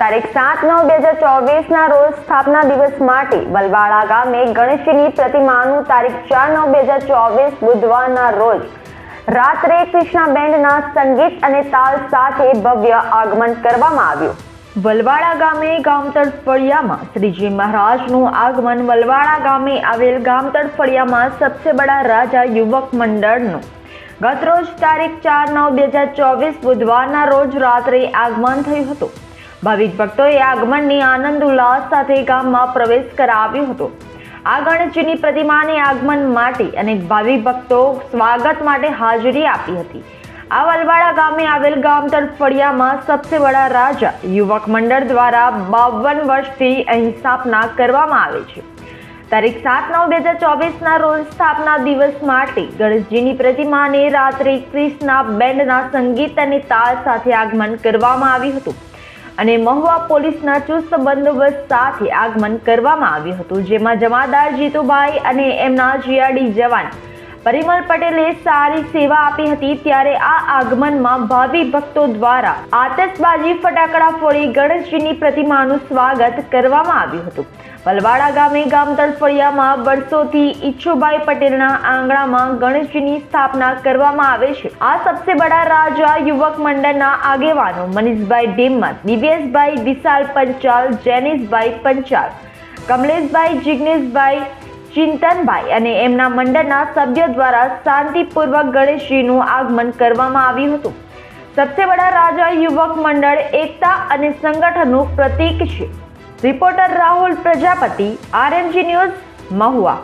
તારીખ સાત નવ બે હજાર ચોવીસના રોજ સ્થાપના દિવસ માટે વલવાડા ગામે ગણેશજીની પ્રતિમાનું તારીખ ચાર નવ બે હજાર ચોવીસ બુધવારના રોજ રાત્રે કૃષ્ણા બેન્ડના સંગીત અને તાલ સાથે ભવ્ય આગમન કરવામાં આવ્યું. વલવાડા ગામે ગામતળ ફળિયામાં શ્રીજી મહારાજનું આગમન વલવાડા ગામે આવેલ ગામતળ ફળિયામાં સબસે બડા રાજા યુવક મંડળનું. ગતરોજ તારીખ ચાર નવ બે હજાર ચોવીસ બુધવારના રોજ રાત્રે આગમન થયું હતું. ભાવિક ભક્તોએ આગમનની આનંદ ઉલ્લાસ સાથે ગામમાં પ્રવેશ કરાવ્યો હતો. આ ગણેશજીની પ્રતિમાને આગમન માટે અને ભાવિક ભક્તો સ્વાગત માટે હાજરી આપી હતી. આ વલવાડા ગામે આવેલ ગામ ફળિયામાં સબસે બડા રાજા યુવક મંડળ દ્વારા બાવન વર્ષથી અહીં સ્થાપના કરવામાં આવે છે. તારીખ સાત નવ બે હજાર ચોવીસના રોજ સ્થાપના દિવસ માટે ગણેશજીની પ્રતિમાને રાત્રે ક્રિષ્ના બેન્ડના સંગીત અને તાલ સાથે આગમન કરવામાં આવ્યું હતું. અને મહુવા પોલીસના ચુસ્ત બંદોબસ્ત સાથે આગમન કરવામાં આવ્યું હતું, જેમાં જમાદાર જીતુભાઈ અને એમના જીઆરડી જવાન પરિમલ પટેલે સારી સેવા આપી હતી ત્યારે આ આગમનમાં ભાવિ ભક્તો દ્વારા આતશબાજી ફટાકડા ફોડી ગણેશજીની પ્રતિમાનું સ્વાગત કરવામાં આવ્યું હતું. વલવાડા ગામે ગામતળ ફળિયામાં વર્ષોથી ઈચ્છુભાઈ પટેલના આંગણામાં ગણેશજીની સ્થાપના કરવામાં આવે છે. આ સબસે બડા રાજા યુવક મંડળના આગેવાનો મનીષભાઈ ઢીમત, દિવ્યેશભાઈ વિશાલ પંચાલ, જેનિશભાઈ પંચાલ, કમલેશભાઈ જિગ્નેશભાઈ ચિંતનભાઈ અને એમના મંડળના સભ્યો દ્વારા શાંતિપૂર્વક ગણેશજીનું આગમન કરવામાં આવ્યું હતું. સબસે બડા રાજા યુવક મંડળ, એકતા અને સંગઠનનું પ્રતીક છે. Reporter Rahul Prajapati, RMG news Mahuva.